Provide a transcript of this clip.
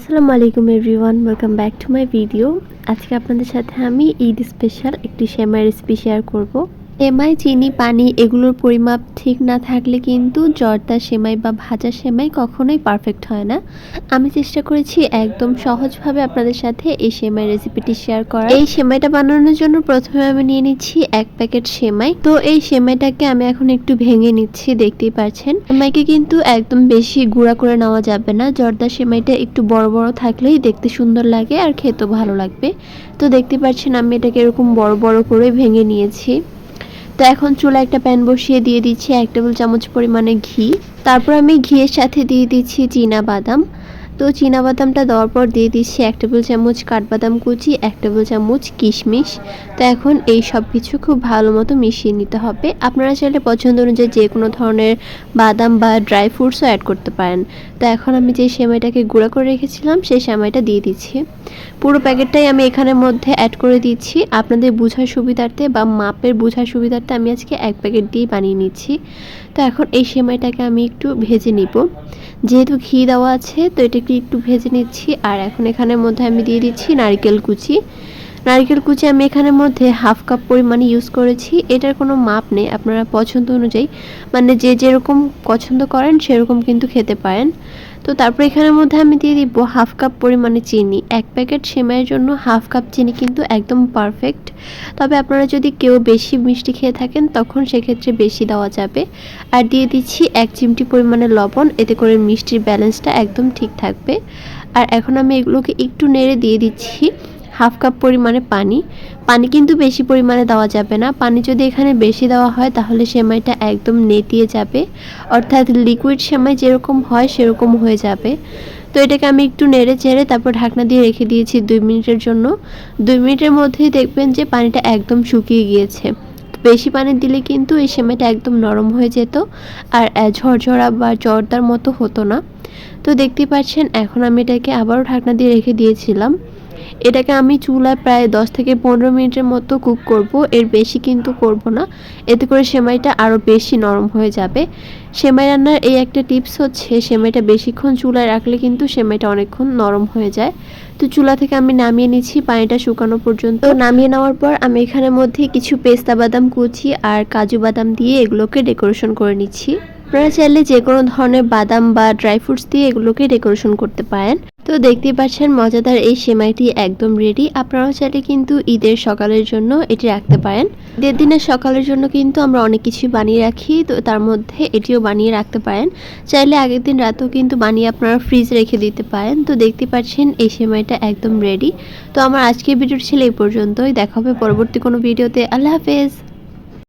আসসালামু আলাইকুম everyone, welcome back to my video. আজকে আপনাদের সাথে আমি ঈদ স্পেশাল একটি সেমাই রেসিপি শেয়ার করব। সেমাই, চিনি, পানি এগুলোর পরিমাপ ঠিক না থাকলে কিন্তু জর্দা সেমাই বা ভাজা সেমাই কখনোই পারফেক্ট হয় না। আমি চেষ্টা করেছি একদম সহজভাবে আপনাদের সাথে এই সেমাই রেসিপিটি শেয়ার করা এই সেমাইটা বানানোর জন্য প্রথমে আমি নিয়ে নিচ্ছি এক প্যাকেট সেমাই। তো এই সেমাইটাকে আমি এখন একটু ভেঙে নিচ্ছি, দেখতেই পাচ্ছেন সেমাইকে কিন্তু একদম বেশি গুঁড়া করে নেওয়া যাবে না। জর্দা সেমাইটা একটু বড় বড় থাকলেই দেখতে সুন্দর লাগে আর খেতেও ভালো লাগবে। তো দেখতে পাচ্ছেন আমি এটাকে এরকম বড় বড় করে ভেঙে নিয়েছি। তো এখন চুলা একটা প্যান বসিয়ে দিয়ে দিচ্ছি এক টেবিল চামচ পরিমাণে ঘি। তারপর আমি ঘিয়ের সাথে দিয়ে দিচ্ছি চীনা বাদাম। তো বাদামটা দেওয়ার পর দিয়ে দিচ্ছি এক টেবিল চামচ কাঠবাদাম কুচি, এক টেবিল চামচ কিশমিশ। তো এখন এই সব কিছু খুব ভালো মতো মিশিয়ে নিতে হবে। আপনারা চাইলে পছন্দ অনুযায়ী যে কোনো ধরনের বাদাম বা ড্রাই ফ্রুটসও অ্যাড করতে পারেন। তো এখন আমি যে সেমাইটাকে গুঁড়া করে রেখেছিলাম, সেই সেমাইটা দিয়ে দিচ্ছি। পুরো প্যাকেটটাই আমি এখানের মধ্যে অ্যাড করে দিচ্ছি। আপনাদের বোঝার সুবিধার্থে বা মাপের বোঝার সুবিধার্থে আমি আজকে এক প্যাকেট দিয়ে বানিয়ে নিচ্ছি। তো এখন এই সেমাইটাকে আমি একটু ভেজে নিব। যেহেতু ঘি দেওয়া আছে, তো এটাকে একটু ভেজে নিচ্ছি। আর এখন এখানের মধ্যে আমি দিয়ে দিচ্ছি নারিকেল কুচি। নারকেল কুচি আমি এখানের মধ্যে হাফ কাপ পরিমাণে ইউজ করেছি। এটার কোনো মাপ নেই, আপনারা পছন্দ অনুযায়ী। মানে যে যেরকম পছন্দ করেন, সেরকম কিন্তু খেতে পারেন। তো তারপর এখানের মধ্যে আমি দিয়ে দিব হাফ কাপ পরিমাণে চিনি। এক প্যাকেট সেমাইয়ের জন্য হাফ কাপ চিনি কিন্তু একদম পারফেক্ট। তবে আপনারা যদি কেউ বেশি মিষ্টি খেয়ে থাকেন, তখন সেক্ষেত্রে বেশি দেওয়া যাবে। আর দিয়ে দিচ্ছি এক চিমটি পরিমাণে লবণ, এতে করে মিষ্টির ব্যালেন্সটা একদম ঠিক থাকবে। আর এখন আমি এগুলোকে একটু নেড়ে দিয়ে দিচ্ছি। হাফ কাপ পরিমাণে পানি। পানি কিন্তু বেশি পরিমাণে দেওয়া যাবে না। পানি যদি এখানে বেশি দেওয়া হয়, তাহলে সেমাইটা একদম নেতিয়ে যাবে। অর্থাৎ লিকুইড সেমাই যেরকম হয়, সেরকম হয়ে যাবে। তো এটাকে আমি একটু নেড়ে চেড়ে তারপর ঢাকনা দিয়ে রেখে দিয়েছি দুই মিনিটের জন্য। দুই মিনিটের মধ্যেই দেখবেন যে পানিটা একদম শুকিয়ে গিয়েছে। বেশি পানি দিলে কিন্তু এই সেমাইটা একদম নরম হয়ে যেত আর ঝরঝরা বা জর্দার মতো হতো না। তো দেখতে পাচ্ছেন, এখন আমি এটাকে আবারও ঢাকনা দিয়ে রেখে দিয়েছিলাম। এটাকে আমি চুলায় প্রায় দশ থেকে পনেরো মিনিটের মতো কুক করব। এর বেশি কিন্তু করব না। এতে করে সেমাইটা আরও বেশি নরম হয়ে যাবে। সেমাই রান্নার এই একটা টিপস হচ্ছে, সেমাইটা বেশিক্ষণ চুলায় রাখলে কিন্তু সেমাইটা অনেকক্ষণ নরম হয়ে যায়। তো চুলা থেকে আমি নামিয়ে নিচ্ছি, পানিটা শুকানো পর্যন্ত। নামিয়ে নেওয়ার পর আমি এখানের মধ্যে কিছু পেস্তা বাদাম কুচি আর কাজু বাদাম দিয়ে এগুলোকে ডেকোরেশন করে নিচ্ছি। আপনারা চাইলে যে কোনো ধরনের বাদাম বা ড্রাই ফ্রুটস দিয়ে এগুলোকে ডেকোরেশন করতে পারেন। তো দেখতে পাচ্ছেন, মজাদার এই সেমাইটি একদম রেডি আপনারাও চাইলে কিন্তু ঈদের সকালের জন্য এটি রাখতে পারেন। ঈদের দিনের সকালের জন্য কিন্তু আমরা অনেক কিছু বানিয়ে রাখি, তো তার মধ্যে এটিও বানিয়ে রাখতে পারেন। চাইলে আগের দিন রাতেও কিন্তু বানিয়ে আপনারা ফ্রিজ রেখে দিতে পারেন। তো দেখতে পাচ্ছেন, এই সেমাইটা একদম রেডি তো আমার আজকের ভিডিওটি ছিল এই পর্যন্তই। দেখা হবে পরবর্তী কোনো ভিডিওতে। আল্লাহ হাফেজ।